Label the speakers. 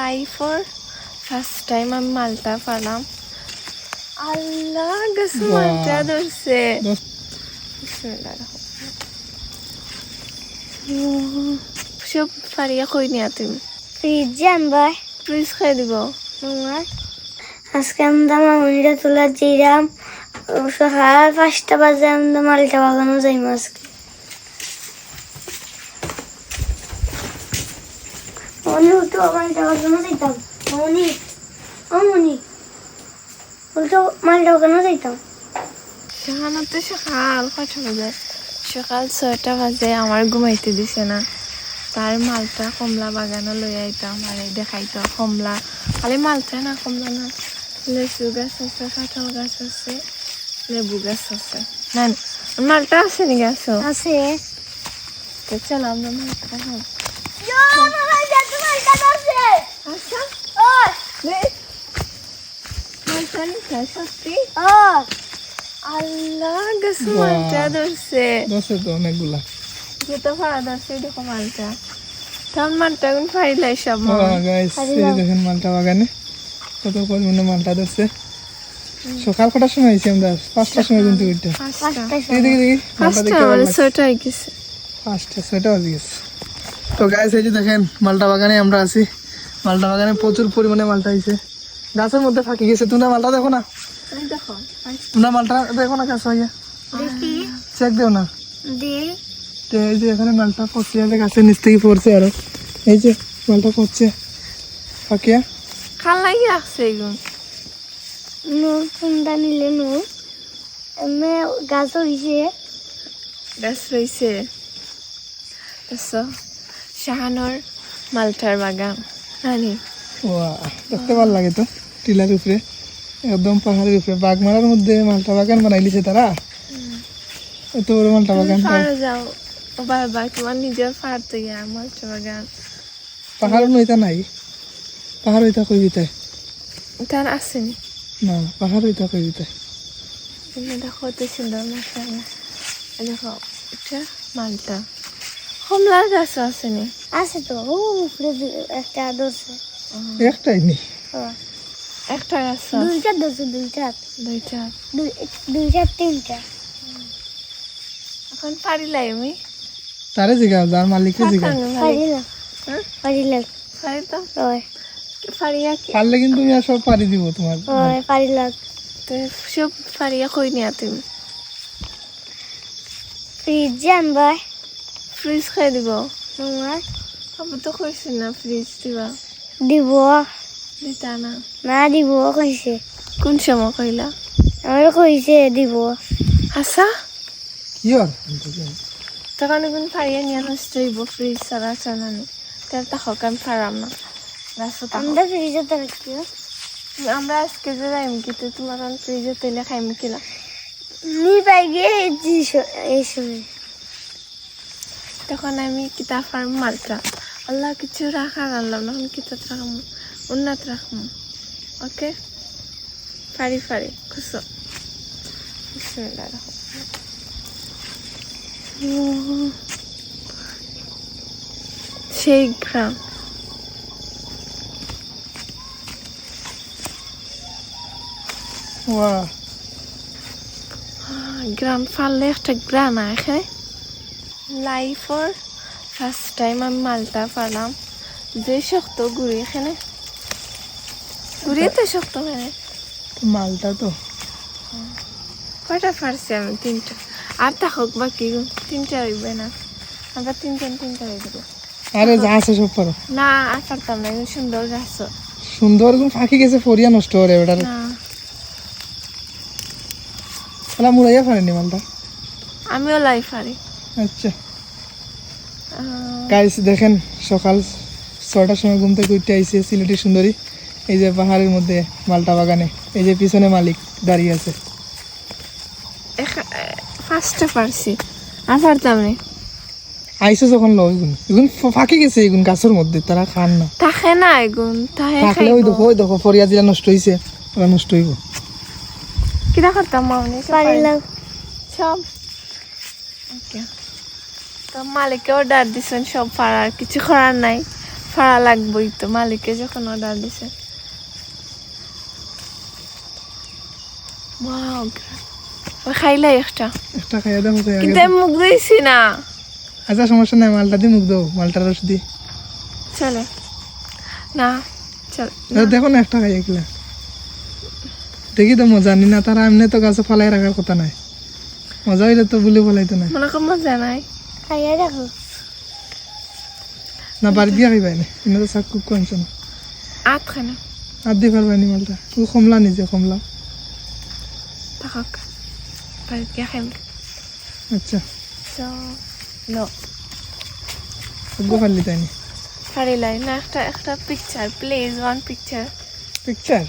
Speaker 1: লাইফর first time আমি মালটা পারলাম আল্লাহ গেছে মালটা ধরছে। সব পারিয়া কই নিয়া তুমি?
Speaker 2: ফ্রিজে আনবাই
Speaker 1: ফ্রিজ খাই দিব।
Speaker 2: আজকে আমরা মামুনিটা তোলার যেরাম সকাল পাঁচটা বাজে আমরা মালটা বাগানো যাইম আজকে। মনি উঠো মালটা বাগানো যাইতাম। মনি ও মনি উল্টো মালটা বাগানো যাইতাম।
Speaker 1: সেখানে তো সকাল কটা বাজে? সকাল ছয়টা বাজে আমার ঘুমাইতে দিছে না। তার মালটা কমলা বাগানে লই আইতাম আর দেখাইতো কমলা। খালি মালটা না কমলা না। লেচু গাছ আছে কাঁঠাল গাছ আছে লেবু গাছ আছে। না না, মালটা আছে নি গাছ
Speaker 2: আছে।
Speaker 1: তো চলো আমরা মালটা খাব আচ্ছা। নে। মালটা নিছে সত্যি? আল্লাহ গাছ মালটা ধরছে।
Speaker 3: দোস্ত তো অনেকগুলা।
Speaker 1: যেতে পারা ধরছে দেখো মালটা তখন মালটা এখন ফাইলাই সব মা
Speaker 3: গাইস এই যে দেখেন মালটা বাগানে। কত পরিমাণে মালটা ধরছে। সকাল কটার সময় আইছি আমরা? পাঁচটার সময় কিন্তু উঠতে। দেখি দেখি
Speaker 1: পাঁচটা। ছয়টা গেছে।
Speaker 3: পাঁচটা ছয়টা বাজে গেছে। তো গাইস এই যে দেখেন মালটা বাগানে আমরা আছি। মালটা বাগানে প্রচুর পরিমাণে মালটা হয়েছে গাছের মধ্যে ফাঁকি গেছে। তোমরা মালটা দেখো না? তোমরা মালটা দেখো না গাছ ভাইয়া? চেক দেও না।
Speaker 2: দি
Speaker 3: তো এই যে এখানে মালটা পড়ছে আছে গাছের নিচ থেকে পড়ছে আরও। এই যে মালটা পড়ছে ফাঁকিয়া
Speaker 1: খাল লাগি রাখছে এগুন
Speaker 2: নূর কুন্দা নিলে নূর এমনি গাছ হইছে
Speaker 1: গাছ রয়েছে শাহানোর মালটার বাগান।
Speaker 3: ওয়া দেখতে ভালো লাগে তো টিলার উপরে। একদম পাহাড়ের উপরে। বাগমারার মধ্যে মালটা বাগান বানাইলিছে তারা। এত বড় মালটা বাগান
Speaker 1: যাও। বাবা তোমার নিজের তো গিয়া মালটা বাগান।
Speaker 3: পাহাড় নইতা নাই। পাহাড় হইতা কই দিতে?
Speaker 1: তার আসেনি
Speaker 3: না? পাহাড় হইতা কই
Speaker 1: তুমি দেখো কত সুন্দর মাসালা দেখো এটা মালটা। কমলার গাছও আসেনি।
Speaker 2: আছে তো। ও উপরে একটা ধরছে
Speaker 3: একটাই
Speaker 2: ও,
Speaker 1: একটা গাছ
Speaker 2: দুইটা ধরছে দুইটা।
Speaker 1: দুইটা।
Speaker 2: দুই- দুইটা তিনটা।
Speaker 1: এখন পারিলাই আমি।
Speaker 3: তারে জিগা যার মালিককে জিগা
Speaker 2: পারিলাম
Speaker 1: হ্যাঁ?
Speaker 2: পারিলাম
Speaker 1: পারি তো?
Speaker 2: ওই
Speaker 1: পারিয়া
Speaker 3: পারলে কিন্তু আমি সব পারি দিব তোমার।
Speaker 2: ওই পারিলাম
Speaker 1: তো সব পারিয়া কই নিয়া তুমি?
Speaker 2: ফ্রিজে আনবাই
Speaker 1: ফ্রিজ খাই দিব।
Speaker 2: আমার
Speaker 1: আবার তো কইছি না ফ্রিজ দিবা।
Speaker 2: দিব।
Speaker 1: দিতা না।
Speaker 2: না দিব কইছে
Speaker 1: কোন সময় কইলা?
Speaker 2: আমার কইছে দিব।
Speaker 3: কি
Speaker 1: আচ্ছা
Speaker 3: আর
Speaker 1: তখন এখন পারিয়া নিয়ে নষ্ট হইব ফ্রিজ ছাড়া চালানি তার তখন আমি পারাম না।
Speaker 2: আমরা ফ্রিজে তো রাখিও
Speaker 1: আমরা আজকে যে যাইম কিন্তু তোমার ফ্রিজে তেলে খাইম কিলা?
Speaker 2: নি পাই গিয়ে এই সময়।
Speaker 1: তখন আমি কিতাব ফার্ম মালটা আল্লাহ কিছু রাখার আনলাম না এখন কিতাব রাখাম উন্নত রাখম ওকে ফাড়ি ফাড়ি খুশো বিসমিল্লাহ সেই গ্রাম গ্রাম ফাললে একটা গ্রাম এখানে লাইফর ফার্স্ট টাইম আমি মালটা পারলাম যে শক্ত ঘুরি এখানে ঘুরিয়ে তো শক্ত এখানে
Speaker 3: মালটা তো
Speaker 1: কয়টা পারছি আমি? তিনটা। আর থাকুক বাকি তিনটা হইবে না? আমরা তিনজন তিনটা হয়ে যাব।
Speaker 3: আরে যা আছে সব পারো
Speaker 1: না আর পারতাম না সুন্দর গাছ
Speaker 3: সুন্দর কোন ফাঁকি গেছে ফরিয়া নষ্ট করে ওটার
Speaker 1: না।
Speaker 3: মুড়াইয়া পারেনি মালটা।
Speaker 1: আমিও লাই পারি
Speaker 3: আচ্ছা। গাইস দেখেন সকাল ছটার সময় ঘুম থেকে উঠতে আইসে সিলেটি সুন্দরী। এই যে পাহাড়ের মধ্যে মালটা বাগানে। এই যে পিছনে মালিক দাঁড়িয়ে আছে।
Speaker 1: ফার্স্টে পারছি। আর পারতাম না
Speaker 3: আইসো যখন লো এগুন এগুন ফাঁকি গেছে এগুন গাছের মধ্যে তারা খান না।
Speaker 1: তাকে না এগুন
Speaker 3: থাকলে ওই দেখো ওই দেখো ফরিয়া নষ্ট ওরা নষ্ট হইব।
Speaker 1: কিরা করতাম মাউনি
Speaker 2: পারিলাম।
Speaker 1: সব ওকে তো মালিকে অর্ডার দিছেন সব পাড়ার কিছু করার নাই। ফাড়া লাগবেই তো মালিকে যখন অর্ডার দিছে ওয়াও ওই খাইলাই একটা।
Speaker 3: একটা খাইয়া দেখো
Speaker 1: কিন্তু আমি মুখ দিয়েছি না।
Speaker 3: আচ্ছা সমস্যা নাই মালটা দিয়ে মুখ দাও মালটার রস দি।
Speaker 1: চলে। না চল
Speaker 3: দেখো না একটা খাইয়া কিলা। দেখি তো মজা নি না তারা এমনি তো গাছে ফালাই রাখার কথা নাই। মজা হইলে তো বলে ফলাইতো না
Speaker 1: মনে কর মজা নাই।
Speaker 2: খাইয়া দেখো।
Speaker 3: না বাড়ি দিয়ে খাইবাই না। এনে তো শাক কুক আনছে না।
Speaker 1: আট খানে
Speaker 3: আর দিয়ে পারবাই নি মালটা। কমলা নিজে কমলা
Speaker 1: থাকক। বাড়িতে গিয়ে খাইম।
Speaker 3: আচ্ছা।
Speaker 1: So, no.
Speaker 3: সব ফালি তাইনি
Speaker 1: পারিলাই না একটা একটা picture please one picture
Speaker 3: picture.